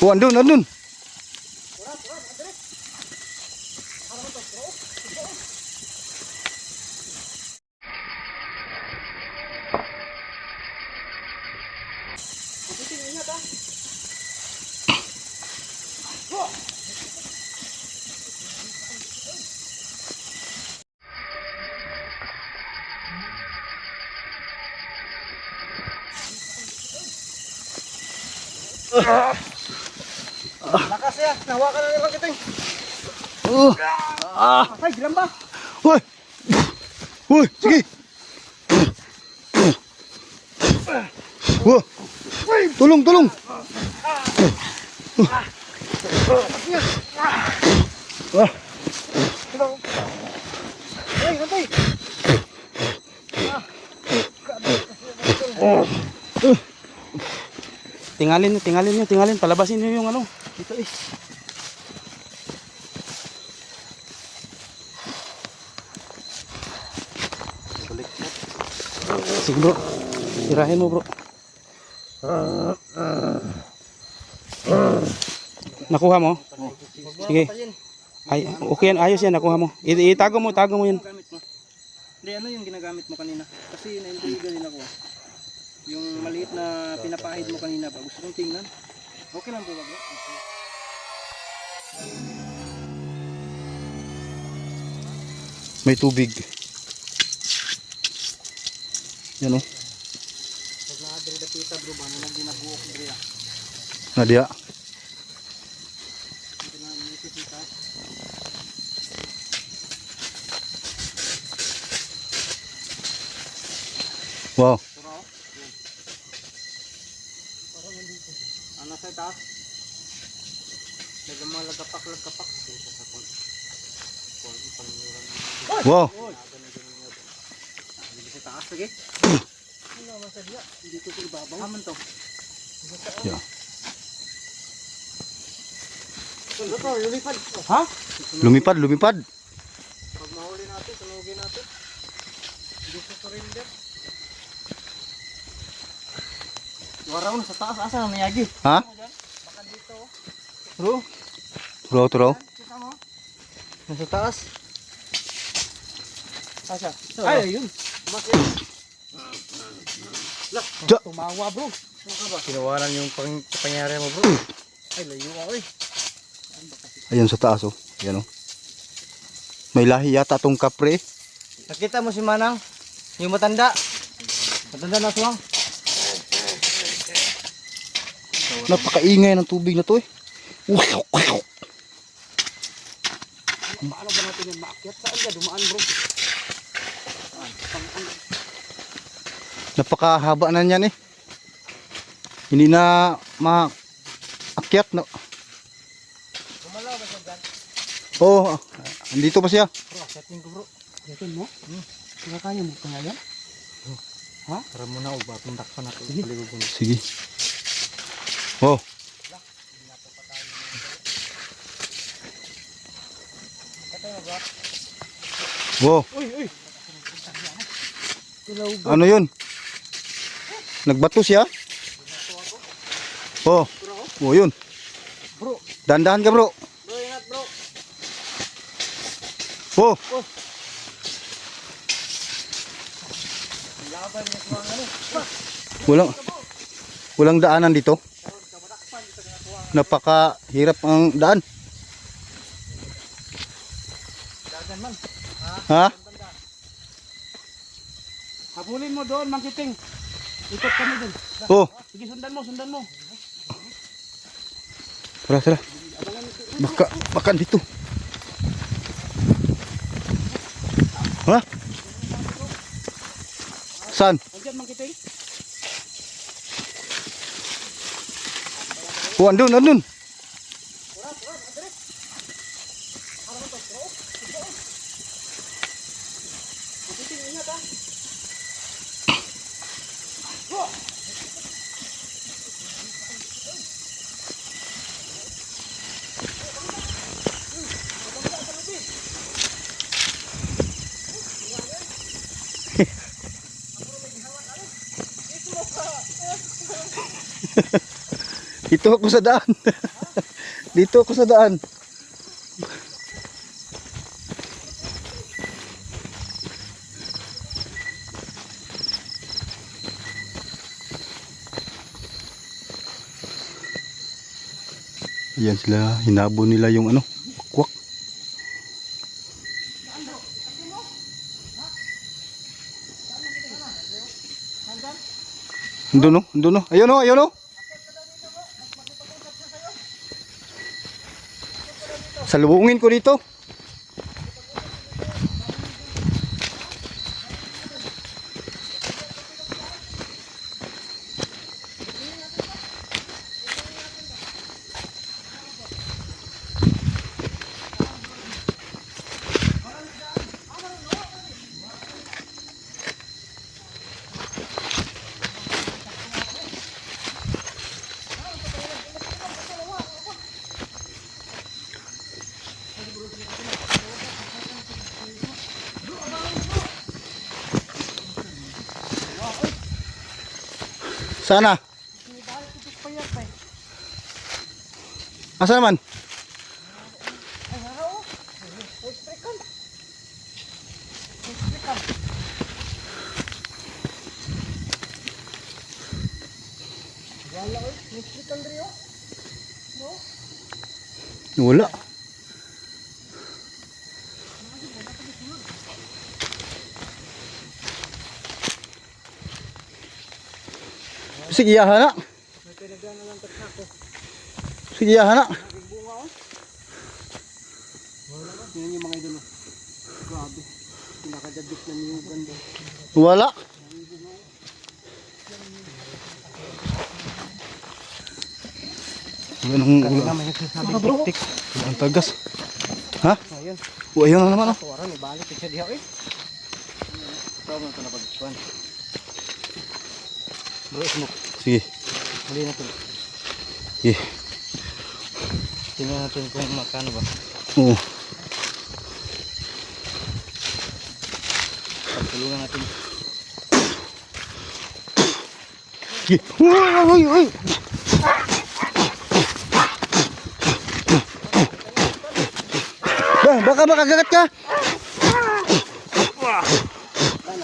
Oh, andun, andun. Lakas ya, nahawakan na nilang kiting. Oh. Ah. Ay, gilam ba? Hoy. Hoy, sige. Wah. Tulong, tulong. Ah. Tingalin nyo, tingalin nyo, tingalin. Palabasin nyo yung ano. Ito eh. Sige bro. Tirahin mo bro. Nakuha mo? Sige. Ay, okay yan. Ayos yan. Nakuha mo. Itago mo, itago mo yan. Hindi, ano yung ginagamit mo kanina? Kasi naintriga din ako. Yung maliit na pinapahid mo kanina pa. Gusto kong tingnan. Okay lang po ba bro? May tubig. Yan oh. Pag na-adre na kita bro ba? Nang ginabuok bro ya. Nadia. Hindi na inisip kita. Wow. Ano sa taas? Nagamang lagapak-lagapak. Dito sa kon. Kon, ipangyuran mo. Wow. Hindi sa taas lagi. Ano naman sa diya? Dito sa ibabaw. Aman to. Yeah. Lumipad. Ha? Lumipad, lumipad. Pag mahuli natin, sunugin natin. Hindi sa surrender. Ko sa taas. Asa na nayagi? Ha? Baka dito. Bro. Turo, turo. Kita mo? Nasa taas. Asa? Ay, yun. Bakit? Ja. Tumawa bro. Ano? Sinawalan yung pang pangyari mo bro. Ay, layo ako eh. Ayun sa taas oh. Yan oh. May lahi yata tong kapre. Nakita mo si Manang? Yung matanda? Matanda na suwang? Napakaingay ng tubig na to eh. Paano ba natin yung maakyat? Saan ka dumaan bro? Napakahaba na niyan eh. Hindi na maakyat no. Gumalaw ba siya dyan? Oh, andito pa siya. Bro, setting ko bro. Yakin mo? Hmm. Kaya kaya mo kaya yan? Tara muna o ba? Tundak pa natin. Sige. Sige. Oh. Wow. Uy, uy. Ano yun? Nagbato siya? Oh. Oh, yun. Bro. Dandahan ka, bro. Bro, ingat bro. Oh. Laban niya ano. Walang walang daanan dito. Napakahirap ang daan. Dagan man. Ha? Habulin mo doon, mangkiting. Ikot kami doon. Oh, Sige, sundan mo, sundan mo. tara, tara. Baka, baka dito. Ha? Saan? Nandiyan, mangkiting. Oh, andun, andun. Dito ako sa daan. Dito ako sa daan. Ayan sila, hinabo nila yung ano, kwak. Doon no, doon no. Ayun no, ayun no. Salubungin ko dito. Sana? Asa naman? Wala. Sige, yahan na. Sige, yahan na. Wala. Nagsasabi tik tik. Ang tagas. Ha? O, ayun na naman oh. Tuwara ni balik siya diha eh. Tawag na ito na pagkuhan. Bro, smoke. Sige. Huli na ito. Sige. Tingnan natin kung magkano ba. Oo. Pagtulungan natin. Sige. Uy, uy, uy. Bah, baka makagat ka.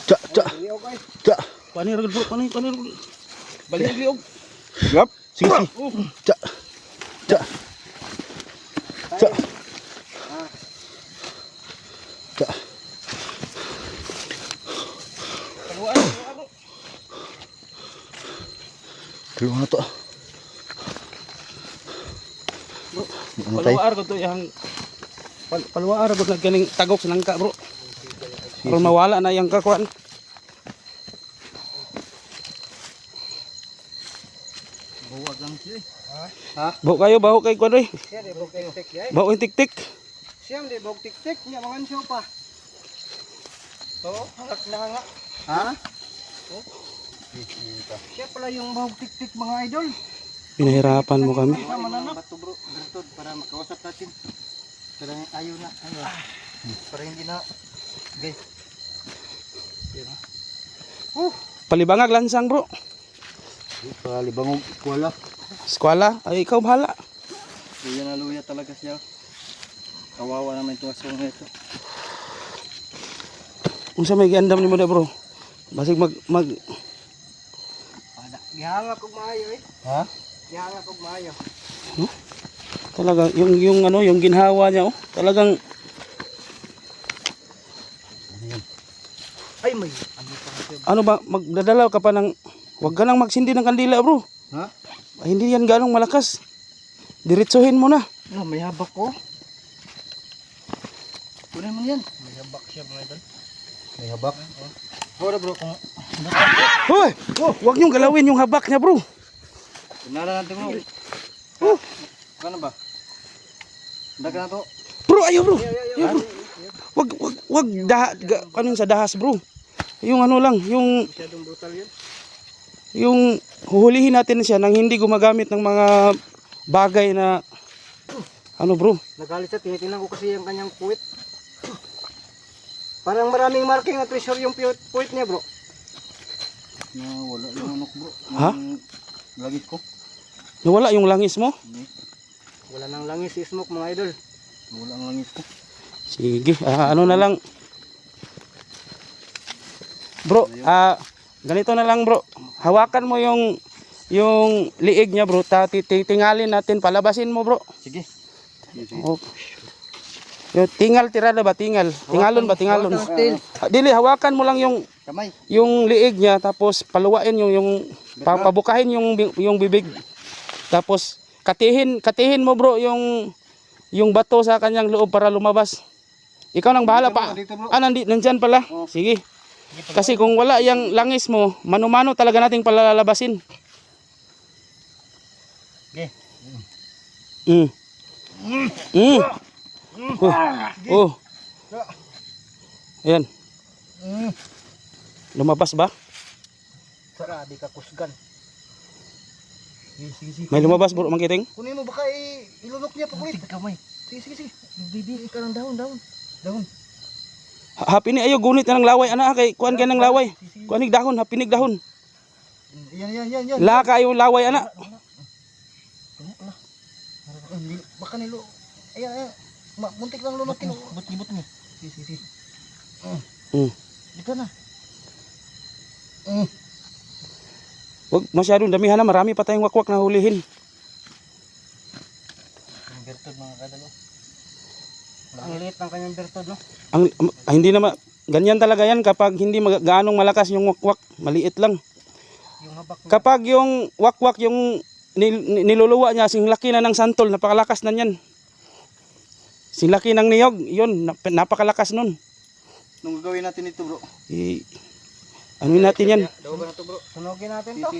Ca, ca, ca. Pani ragod bro, pani, pani ragod. Balik og. Yap. Sige, sige. Ca. Kaluan, kaluan, bro. Dalawa na to. Paluar ko to yang pal paluar ko na kaning tagok sa nangka bro. Para mawala na yang kakuan. Buwag lang siya eh. Baho kayo, baho kay kuan oi. Siya di bog tik tik eh. Baho yung tik-tik. Siya di bog tik tik. Niya mga siya pa. Oo, hangak na hangak. Ha? Oh. Siya pala yung bahog tik tik mga idol. Pinahirapan mo kami. Bato bro, bertod para makausap natin. Para ayaw na, ayaw. Para hindi na, guys. Yan ha. Uh, Palibangag lansang bro. Palibangog kuwala. Eskwela, ay ikaw bahala. luya na luya talaga siya. Kawawa naman ito asong ito. Unsa may giandam nimo da bro? Basig mag mag. Gihanga kog maayo eh. Ha? Gihanga kog maayo. talaga yung yung ano, yung ginhawa niya oh. Talagang Ay may. Ano pa ano ba magdadalaw ka pa ng wag ka nang magsindi ng kandila bro. Ha? Ay, hindi yan ganong malakas. Diretsuhin mo na. No, may habak ko. Kunin mo yan. May habak siya mga idol. May habak. Bora bro kung Hoy! Oh, wag niyong galawin yung habak niya, bro. Kunala natin bro. Oh. Kano ba? Daga na to. Bro, ayo, bro. Ayo, bro. Wag wag wag daha ga, ano sa dahas, bro. Yung ano lang, yung Masyadong brutal yun. Yung huhulihin natin siya nang hindi gumagamit ng mga bagay na ano, bro. Nagalit siya, tinitingnan ko kasi yung kanyang puwit. Parang maraming marking na treasure yung puwit, puwit niya bro. Na wala yung manok bro. Ha? Lagi ko. Nawala yung langis mo? Wala nang langis si Smoke mga idol. Wala ang langis ko. Sige, ah, ano na lang. Bro, ah ganito na lang bro. Hawakan mo yung yung liig niya bro. Ta ti- ti- tingalin natin, palabasin mo bro. Sige. Oh. Yung tingal tirada ba tingal? Tingalon ba tingalon? Hawakan. Ah, Dili hawakan mo lang yung Kamay. yung liig niya tapos paluwain yung yung pa- pabukahin yung yung bibig. Tapos katihin katihin mo bro yung yung bato sa kanyang loob para lumabas. Ikaw nang bahala pa. Dito. Ah, nandi, nandyan pala. Sige. Kasi kung wala yung langis mo, mano-mano talaga nating palalabasin. Okay. Mm. Mm. Oh. oh. Ayan. Mm. Lumabas ba? Grabe ka kusgan. Sige, sige, sige. May lumabas bro, mangkiting? Kunin mo baka ilunok niya pa kulit. kamay. Sige, sige, sige. Bibi ka ng dahon, dahon. Dahon. Ha- Hapini ayo gunit na ng laway ana kay kuan ka ng laway. Kuanig dahon, hapinig dahon. Yan, yan, yan, yan. La kayo laway ana. Baka nilo. Ayan, ayan. Ma, muntik lang lumaki. But gibot niya. Sige, sige, sige. Mm. Di ka na. Mm. Wag masyadong damihan na, marami pa tayong wakwak na hulihin. Bertod mga kadalo. Ang liit ng kanyang bertod, no? Ang ah, hindi na ma- ganyan talaga yan kapag hindi mag- gaanong malakas yung wakwak, maliit lang. Yung habak niya. Kapag yung wakwak yung nil- ni- niluluwa niya, sing laki na ng santol, napakalakas na niyan. Sing laki ng niyog, yun, nap- napakalakas nun. Nung gagawin natin ito bro. I, ano natin yan? Daw ba na to, bro? Sunogin natin to.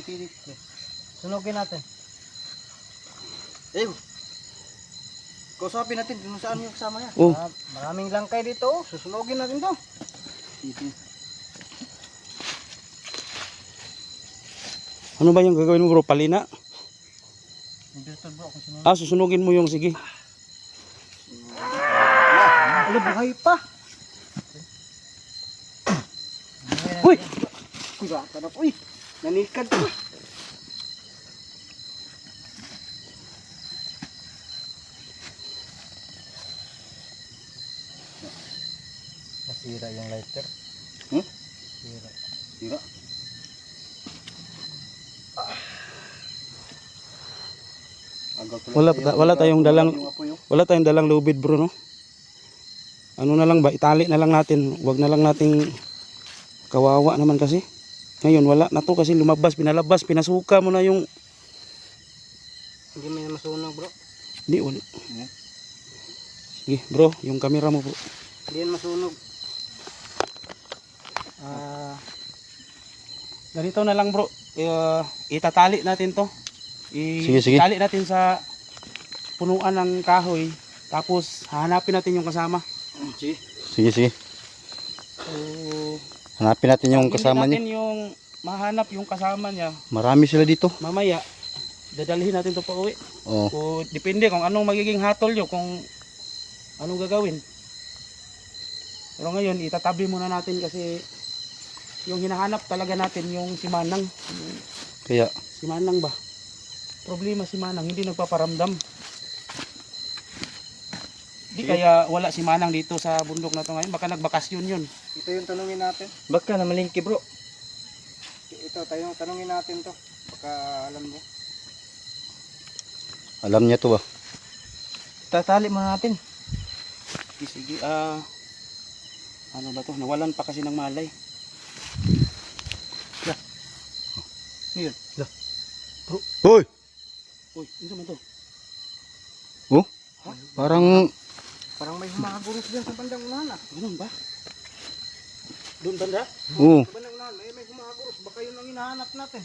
Sunogin natin. Eh. Kausapin natin kung saan yung kasama niya. Oh, Ah, maraming langkay dito. oh. Susunogin natin to. Ano ba yung gagawin mo bro? Palina? Bertod, bro. Kung sunogin. Ah, susunugin mo yung sige. Ano, buhay pa. Uy! Uy, bata na po. Uy, nanikad pa. Nasira yung lighter. Hmm? Sira. Tuloy Wala, tayo. wala tayong dalang oh. Wala tayong dalang lubid bro no. Ano na lang ba, itali na lang natin. Huwag na lang nating kawawa naman kasi. Ngayon wala na to kasi lumabas, pinalabas, pinasuka mo na yung Hindi may masunog bro. Hindi, wala. Hmm. Sige bro, yung camera mo bro. Hindi yan masunog. Ah, ganito na lang bro. Uh, itatali natin to. I- Sige, sige. Itali natin sa punuan ng kahoy. Tapos hahanapin natin yung kasama. Sige. Sige, sige. So, Hanapin natin yung kasama niya. natin yung mahanap yung kasama niya. Marami sila dito. mamaya dadalhin natin to pa uwi. Oh. Kung depende kung anong magiging hatol nyo, kung anong gagawin. Pero ngayon, itatabi muna natin kasi yung hinahanap talaga natin yung si Manang. Kaya Si Manang ba? Problema si Manang, hindi nagpaparamdam. Di kaya wala si Manang dito sa bundok na to ngayon, baka nagbakasyon yun. Ito yung tanungin natin. Baka na malingki bro. Ito, tayo tanungin natin to. Baka alam mo. alam niya to ba? Tatali mo natin. Sige, sige, ah... ano ba to? Nawalan pa kasi ng malay. Hoy! Uy, ano man to? Oh? Parang Parang may humaguros dyan sa bandang unahan ah. Ganun ba? Doon banda? oh, Sa bandang unahan, may, may humaguros. Baka yun ang hinahanap natin.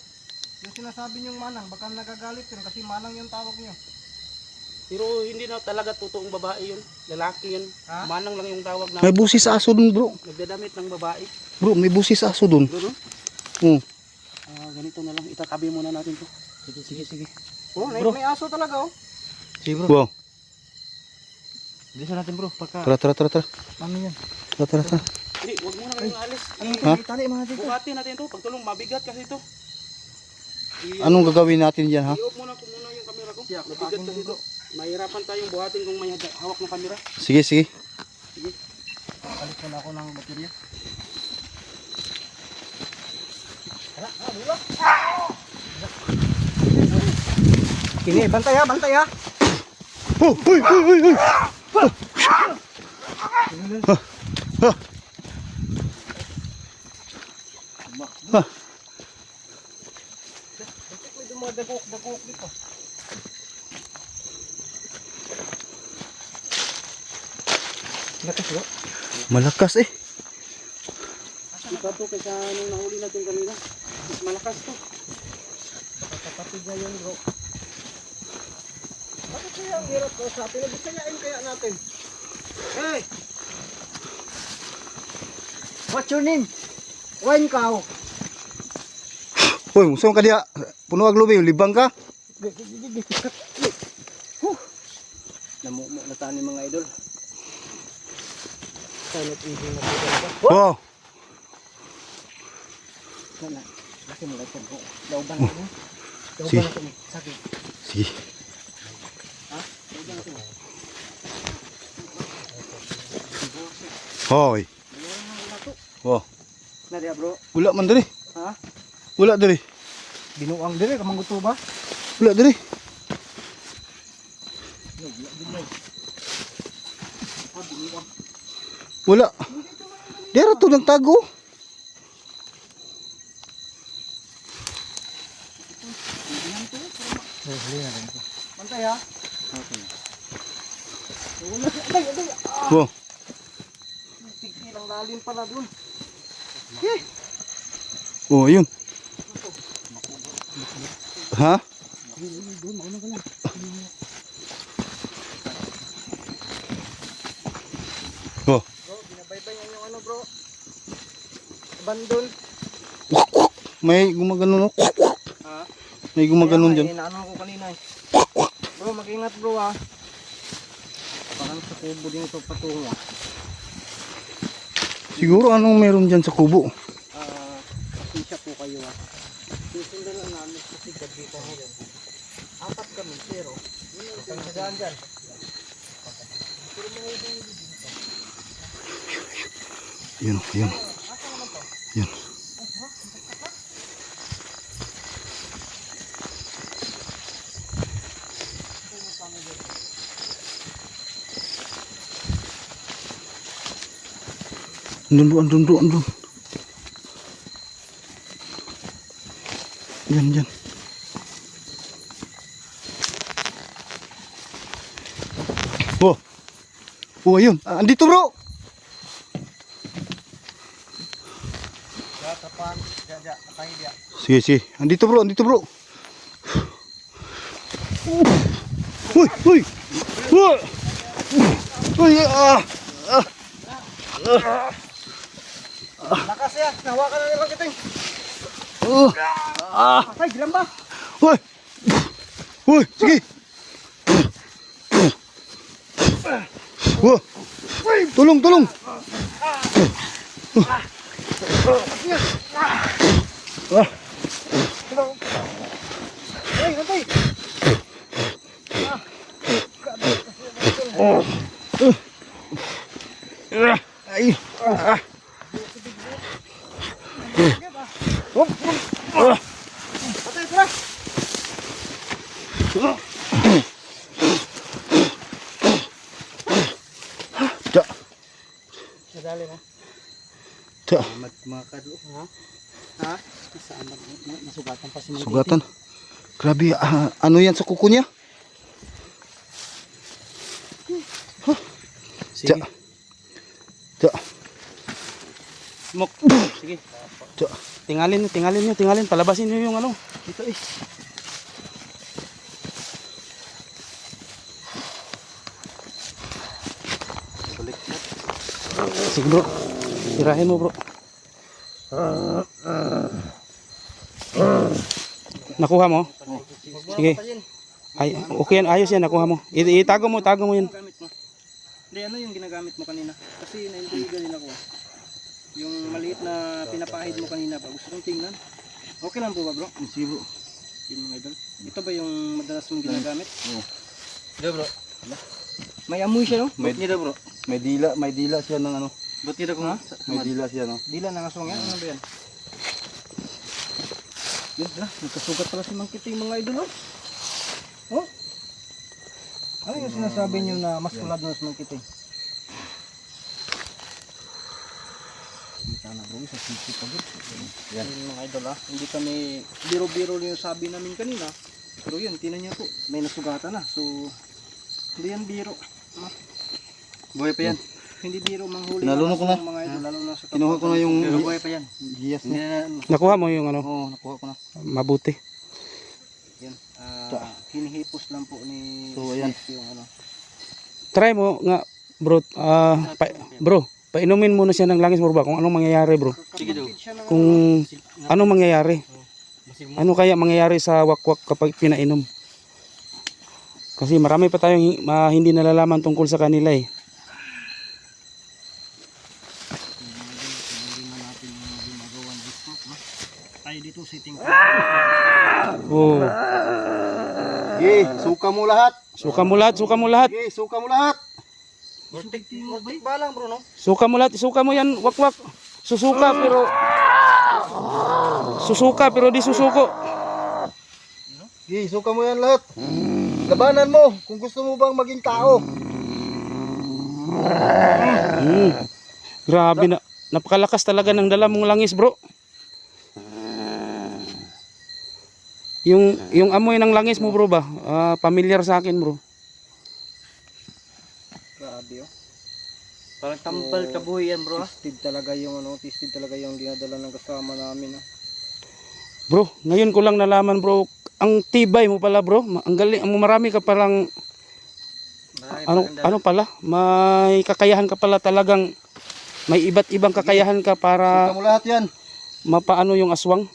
Yung sinasabi niyong manang, baka nagagalit yun kasi manang yung tawag niyo. Pero hindi na talaga totoong babae yun. Lalaki yun. Ha? Manang lang yung tawag na may busis aso dun bro. nagdadamit ng babae. Bro, may busis aso dun. Doon, no? Oh. Ah, ganito na lang. Itatabi muna natin to. Sige, sige, sige. Oh, may, Bro. may aso talaga oh. Sige bro. Wow. Bilisan natin bro. Pagka... Tara, tara, tara, tara. Ano yan? Tara, tara, tara. Hindi, huwag muna kayong alis. Eh, Ha? itali mo natin to. Bukatin natin to. Pagtulong, mabigat kasi ito. Anong gagawin natin dyan ha? I-off muna ko muna yung camera ko. Siya, Mabigat kasi ito. Mahirapan tayong buhatin kung may hawak ng camera. Sige, sige. Palit ko na ako ng baterya. Kini, bantay ha, bantay ha. Oh, uy, uy, uy, uy. Ah, May dumadagok-dagok dito. Lakas bro. malakas eh. Iba to kaysa nung nahuli natin kanina. Mas malakas to. Kapatid na yun bro. Bakit kaya ang hirap ko sa atin? Bisayain kaya natin. Hey! What's your name? Wine cow. Uy, musa ka diya. Puno ag lubi, libang ka. Namumo na tayo ni mga idol. Silent eating na Oh, Wala. Laki ako. Sige. Sige. Hoy. Oh, Nadia bro. wala man diri. Ha? Wala diri. Binuang dire. Kamang gusto ba? Wala diri. Wala. Dira to nagtago. Pantay ha. Okay. Wala. Atay, Ah! Oh, Tigil ang lalim pala dun. oh, ayun. Ha? Doon, mauna lang. Oh. Bro, binabaybay yan yung ano bro. Abandon. May gumagano no? Ha? May dyan. nga, inaano ko kanina eh. Bro, mag-ingat bro ha. Parang sa kubo din ito patungo. ah. Siguro anong meron dyan sa kubo? Ah, pasensya po kayo ha. Susundan lang namin kasi gabi pa ngayon. Apat kami, pero. Ang sagaan dyan. Yun, yun. Yun. Andun bro, andun bro, andun. Yan, yan. Oh. Oh, ayun. Ah, andito bro. Ya, kapan. Ya, ya, katay dia. Sige, sige. Andito bro, andito bro. Uy, uy. Uy. Uy, ah. Lakas ya, nahawakan na nila kita. Uh. Patay, bilang ba? Uy. Uy, sige. Wah. Tolong, tolong. Ah. Hey, patay. Ay. Ah. Patay, tara. Ja. Nadali na. Ja. Mag makadlo. Ha? Ha? Saan mag masugatan pa si Mang Sugatan. Ah, ano yan sa kuko niya? Sige. Ja. Ja. Mok. Sige. Ja. Tingalin nyo, tingalin nyo, tingalin. Palabasin nyo yung ano. Dito eh. Sige bro. Tirahin mo bro. Nakuha mo? Sige. Ay, okay yan. Ayos yan. Nakuha mo. Itago mo, tago mo yan. Hindi, ano yung ginagamit mo kanina? Kasi naintindigan din ako. Yung maliit na pinapahid mo kanina ba? Gusto kong tingnan. Okay lang po ba bro? Sige bro. Yun mga idol. Ito ba yung madalas mong ginagamit? Oo. Ito bro. May amoy siya no? May- Ba't nila bro? May dila, may dila siya ng ano. Ba't nila kung ha? May dila siya no. Dila ng aswang yan. Ano ba yan? Yun na. Nagkasugat pala si Mangkiting mga idol oh. Oh? Ano yung sinasabi niyo na mas kulad na si Mangkiting? Kita na bro, sa sisi pa bro. Yan. mga idol ah. Hindi kami biro-biro yung sabi namin kanina. Pero yun, tinan niyo po. May nasugatan na. So, hindi yan biro. Ah, Buhay pa yan. Hindi biro manghuli. Nalunok ko na. Mga idol, lalo na sa Kinuha ko na yung Pero buhay pa yan. na, Nakuha mo yung ano, Oo, nakuha ko na. mabuti. yan. Ah, hinihipos lang po ni So, ayan. Yung ano. Try mo nga, bro. ah, pa- bro, painumin muna siya ng langis bro ba kung anong mangyayari bro. Sige daw. Kung anong mangyayari. Ano kaya mangyayari sa wakwak kapag pinainom? Kasi marami pa tayong ma- hindi nalalaman tungkol sa kanila eh. Tayo dito sitting. Oh, Gi, suka mo lahat. suka mo lahat, suka mo lahat. Gi, suka mo lahat. Muntik ba lang bro no? Suka mo lahat, suka mo yan, wakwak. Susuka pero Susuka pero di susuko. Gi, suka mo yan lahat. Labanan mo kung gusto mo bang maging tao. Hmm. Grabe na. Napakalakas talaga ng dala mong langis, bro. Yung yung amoy ng langis mo, bro ba? Ah, familiar sa akin, bro. Grabe oh. Parang tampal kabuhay yan bro. Tested talaga yung ano, tested talaga yung dinadala ng kasama namin ah. Bro, ngayon ko lang nalaman, bro. Ang tibay mo pala, bro. Ang galing, ang marami ka palang ano ano pala? May kakayahan ka pala talagang may iba't ibang kakayahan ka Suka para mo lahat yan. mapaano yung aswang.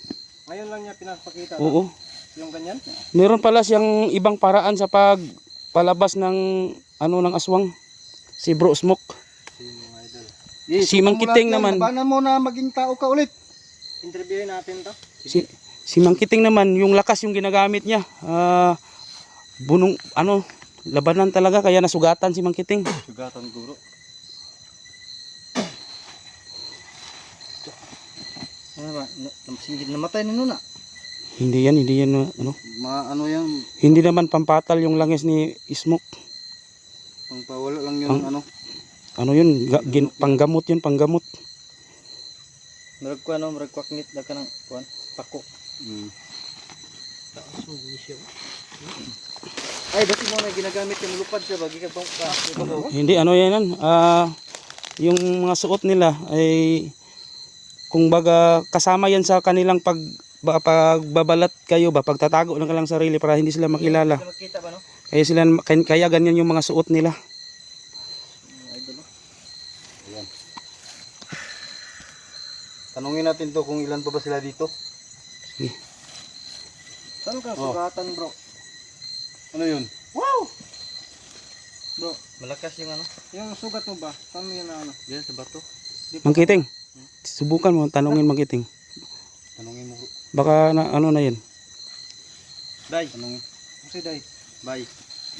Ngayon lang niya pinapakita? Oo. Yung ganyan. Meron pala siyang ibang paraan sa pagpalabas ng ano ng aswang. Si Bro Smoke. Si suka Mang Kiting naman. Labanan mo na maging tao ka ulit. Interviewin natin to. Si si Mang Kiting naman yung lakas yung ginagamit niya. Ah bunong ano labanan talaga kaya nasugatan si Mang Kiting. Sugatan guro. Ano ba? Namatay na nun ah. Hindi yan, hindi yan ano. Ma ano yan, Hindi naman pampatal yung langis ni Smoke. pangpawala lang yung ano. Ano yun? Ga, gin, panggamot yun, panggamot. Murag ko ano, murag kwaknit na ka ng kuan, pako. Mm. Ay, dati mo na ginagamit yung lupad siya bagi ka bang ka. Hindi, ano yan yan. Ah, yung mga suot nila ay kung baga kasama yan sa kanilang pag ba, pagbabalat kayo ba pagtatago ng kanilang sarili para hindi sila makilala kaya sila kaya, kaya ganyan yung mga suot nila? Tanungin natin to kung ilan pa ba sila dito. Saan ka Oh. sugatan, bro? Ano yun? Wow! Bro, malakas yung ano? Yung sugat mo ba? Saan mo yun ano? Diyan sa bato. Mangkiting subukan mo tanungin mangkiting Tanungin mo. bro. Baka na ano na yan Day. Tanungin. Kasi day. Bye.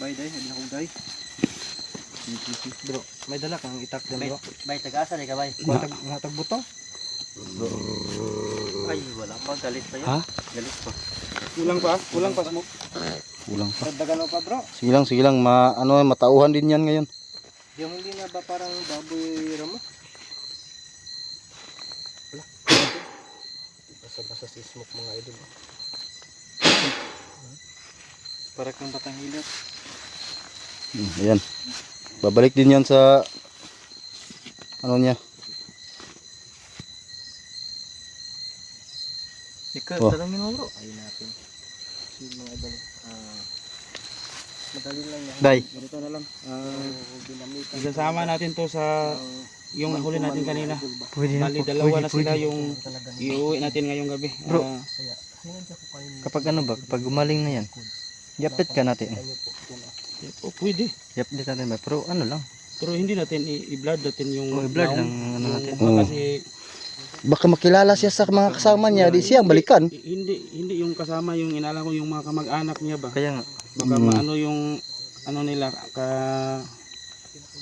Bay day, hindi ako day. Bro, may dala kang itak dyan bro. Bay, taga-asa ka, bay. Kuha tag, mga tagbuto. Ay, wala pa. Galit pa yun. ha Galit pa. kulang pa kulang pa smoke Kulang pa. Dagdagan mo pa bro. Sige lang, sige lang. Ma, ano, matauhan din yan ngayon. Yung hindi na ba parang baboy ramo? Basa-basa si smoke mga idol. Para kang batang hilat. Hmm, ayan. Babalik din yan sa ano niya. Ikaw, Oh. tanongin mo bro. Ayun natin. Si mga idol. Ah, madali lang yan. Day. Ganito na lang. Ah, dinamitan. isasama natin to sa yung nahuli natin kanina Pwede bali dalawa na sila yung iuwi natin ngayong gabi Bro. Ah, Kapag ano ba, kapag gumaling na yan, yapit ka natin. oh, pwede Yapit natin ba? Pero ano lang, pero hindi natin i- i-blood natin yung o i-blood lang ano natin. Yung- Oo. kasi baka makilala siya sa mga kasama niya, di siya ang balikan. I- hindi hindi yung kasama yung inala ko yung mga kamag-anak niya ba. Kaya nga. Baka Mm. maano yung ano nila ka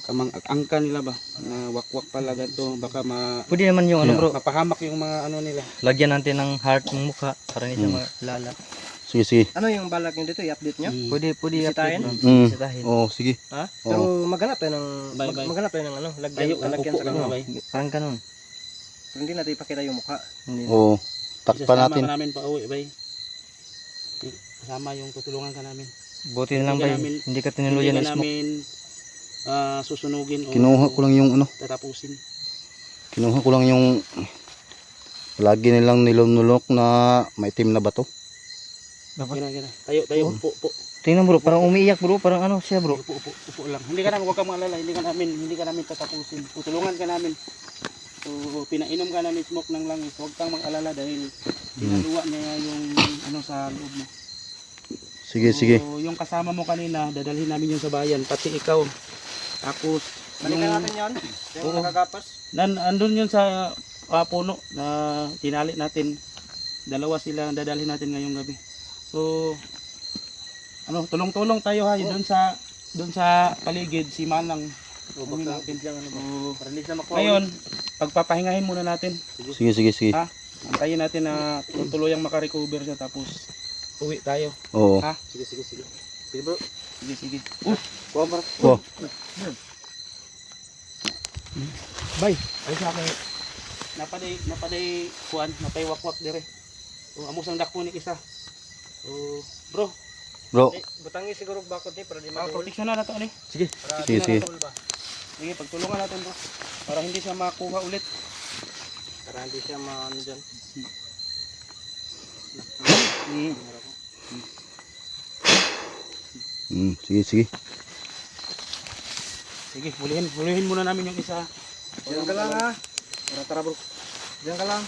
kamang angka nila ba na wakwak pala ganito baka ma Pwede naman yung ano bro. mapahamak yung mga ano nila. Lagyan natin ng heart ng mukha para hindi siya Mm. makilala. Sige, sige. Ano yung balak nyo dito? I-update nyo? Mm. Pwede, pwede. Bisitahin? upload, Mm. Bisitahin. Oh, sige. Ha? Oo. Pero maghanap tayo ng Bye, mag, bye. maghanap tayo ng ano, lagyan, Tayo, lalagyan upo sa kanya. ba, bay? Parang ganun. Pero hindi natin ipakita yung mukha. Hindi. Oh, takpan Isasama natin. ka namin pa uwi, bay. Kasama yung tutulungan ka namin. Buti na lang Hindi ba, ka namin- hindi ka Hindi tinuluyan ka ng smoke. namin ah, susunugin o Kinuha ko lang yung ano, tatapusin. kinuha ko lang yung lagi nilang nilunulok na maitim na bato. Gina, gina. Tayo, tayo, Oh. upo, upo. Tingnan bro, parang umiiyak bro. Parang ano siya bro. Upo, upo, upo lang. Hindi ka namin, huwag kang maalala, hindi ka namin, hindi ka namin tatapusin. Tutulungan ka namin. So, pinainom ka namin smoke ng langis. Huwag kang mag-alala dahil pinaluwa niya yung ano sa loob mo. Sige, So, sige. yung kasama mo kanina, dadalhin namin yung sa bayan. Pati ikaw. Tapos, Balikan yung, natin yan. Yung Oo. nakagapas. nan, andun yun sa ah, puno na tinali natin. Dalawa sila ang dadalhin natin ngayong gabi. So, ano, tulong-tulong tayo ha, doon sa doon sa paligid si Manang. Tulungin natin. So, Para hindi siya makuha. ngayon, pagpapahingahin muna natin. Sige, sige, sige. Ha? Antayin natin na tuluyang makarecover siya tapos uwi tayo. Oo. Ha? Sige, sige, sige. Sige bro. Sige, sige. Uh, kuha mo. Oh. Bay, ay sa akin. Napaday, napaday kuan, napay wakwak dire. O amo sang dako ni isa. O bro, Bro, Eh, butangi siguro bakod ni para di ah, madul. proteksyon na nato ni. sige, Para sige, sige. Sige, pagtulungan natin bro. Para hindi siya makuha ulit. Para hindi siya maano dyan. Mm, sige, sige. Sige, hulihin, hulihin muna namin yung isa. Diyan ka lang ha. Tara tara bro. Diyan ka lang.